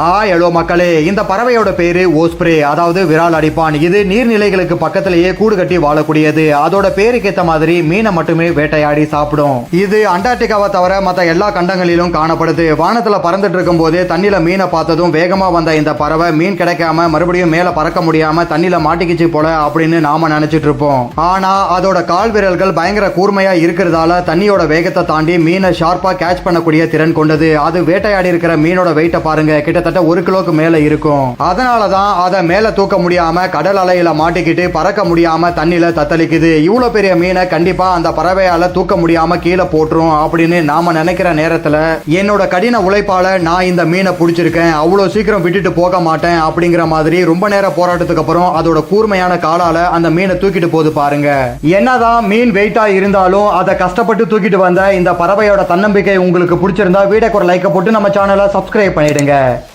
ஆ alloy மக்களே. இந்த பறவையோட பேரு ஓஸ்ப்ரே அதாவது விரால் அடிப்பான். இது நீர்நிலைகளுக்கு பக்கத்திலேயே கூடு கட்டி வாழக்கூடியது. அதோட பேருக்கு ஏற்ற மாதிரி மீனை மட்டுமே வேட்டையாடி சாப்பிடும். இது அண்டார்டிகாவை தவிர மற்ற எல்லா கண்டங்களிலும் காணப்படுது. வானத்துல பறந்துட்டு இருக்கும் போதே தண்ணில மீனை பார்த்ததும் வேகமா வந்த இந்த பறவை மீன் கிடைக்காம மறுபடியும் மேல பறக்க முடியாம தண்ணில மாட்டிக்கிச்சு போல அப்படின்னு நாம நினைச்சிட்டு இருப்போம். ஆனா அதோட கால் விரல்கள் பயங்கர கூர்மையா இருக்கிறதால தண்ணியோட வேகத்தை தாண்டி மீனை ஷார்ப்பா கேட்ச் பண்ணக்கூடிய திறன் கொண்டது. அது வேட்டையாடி இருக்கிற மீனோட வெயிட்டை பாருங்க. கிட்டத்தட்ட ஒரு கிலோக்கு மேல இருக்கும். அதனால தான் அதை மேல தூக்க முடியாம கடல் அலையில மாட்டிக்கிட்டு பறக்க முடியாம தண்ணியில தத்தளிக்குது. இவ்வளவு பெரிய மீனை கண்டிப்பா அந்த பறவையால தூக்க முடியாம கீழே போட்டுரும் அப்படின்னு நாம நினைக்கிற நேரத்துல என்னோட கடின உழைப்பால நான் இந்த மீனை பிடிச்சிருக்கேன். அவ்வளவு சீக்கிரம் விட்டுட்டு போக மாட்டேன் அப்படிங்கிற மாதிரி ரொம்ப நேர போராட்டத்துக்கு அப்புறம் அதோட கூர்மையான காலால அந்த மீனை தூக்கிட்டு போகுது பாருங்க. என்னதான் மீன் வெயிட்டா இருந்தாலும் அதை கஷ்டப்பட்டு தூக்கிட்டு வந்த இந்த பறவையோட தன்னம்பிக்கை உங்களுக்கு பிடிச்சிருந்தா வீடியோக்கு ஒரு லைக்கை போட்டு நம்ம சேனலை சப்ஸ்கிரைப் பண்ணிடுங்க.